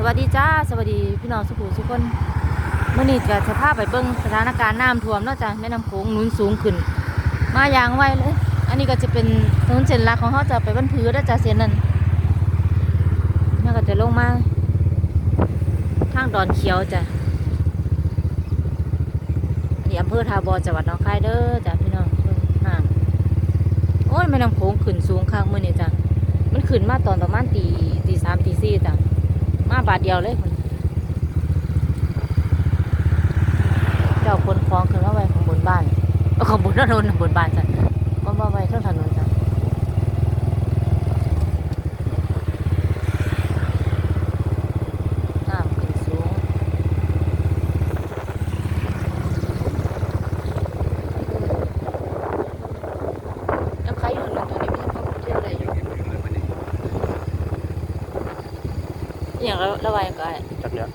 สวัสดีจ้าสวัสดีพี่น้องสุขุทุกคนเมื่อนี้จะจะพาไปเบิ่งสถานการณ์น้ำท่วมนาะจ้ะแม่น้ำโขงหนุนสูงขึ้น มาอย่างไวเลย อันนี้ก็จะเป็นถนนเส้นหลักของเขาจะไปบ้านผือแล้วจ้ะเส้นนั้นแล้วก็จะลงมาทางดอนเขียวจ้ะอันนี้อำเภอทาบอจังหวัดหนองคายเด้อจ้ะพี่น้องเบิ่งโอ้ยแม่น้ำโขงขึ้นสูงข้างเมื่อนี้จ้ะมันขึ้นมาตอนประมาณตีตีสามตีสี่จ้ะ มาบาทเดียวเลยคนเจ้าคนคลองขึ้นมาไว้ของบนบ้านเออของบนถนนบนบ้านจ้ะมันมาไว้เท่าถนนจ้ะน้ำขึ้นสูงยังใครอยู่ถนนตัวนี้ไม่ใช่เขาเที่ยวอะไรอยู่ อหย่างระระบายก็ได้จักเนี้ย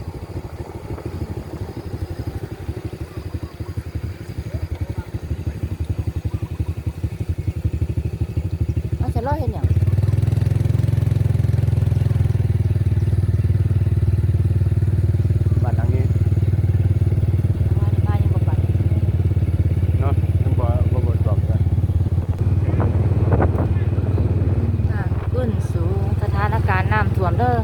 เอาจะรอเห็นอย่างบ้านหลังนี้ว่าในบ้านยังบ่ปัดเนาะยังบ่บ่บ่ตอบกันน้ำขึ้นสูงสถานการณ์น้ำท่วมเด้อ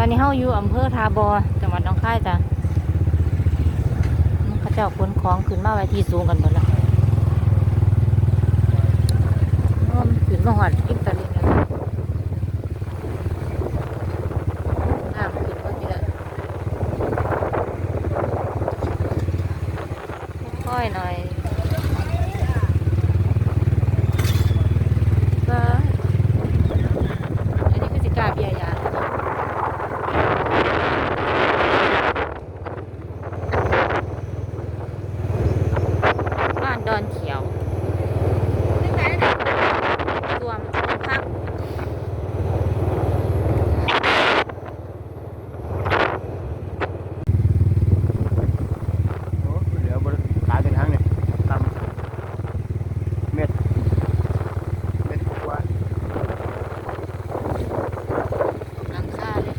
ตอนนี้เฮาอยู่อำเภอทาบอจังหวัดหนองคายจ้ะเขาเจ้าขนของขึ้นมาไว้ที่สูงกันหมดละโอ้มันขึ้นมาหอดอินตอร์เน็ตแล้วจ้ะน้ำขึ้นก็ทีละค่อยหน่อย ก็อันนี้คือสิกาเบียร์ยา บ้านดอนเขียวรวมรวมพัก โอ้เดี๋ยวบ่ขายเป็นทางนี่ตามเม็ดเม็ดกว่า หลังคาเลย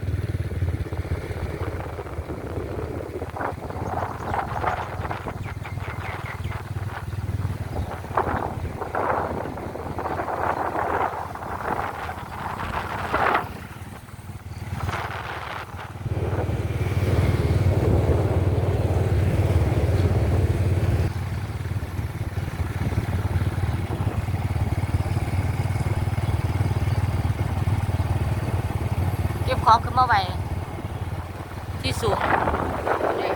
เก็บ ของขึ้นมาไว้ที่สูงเลย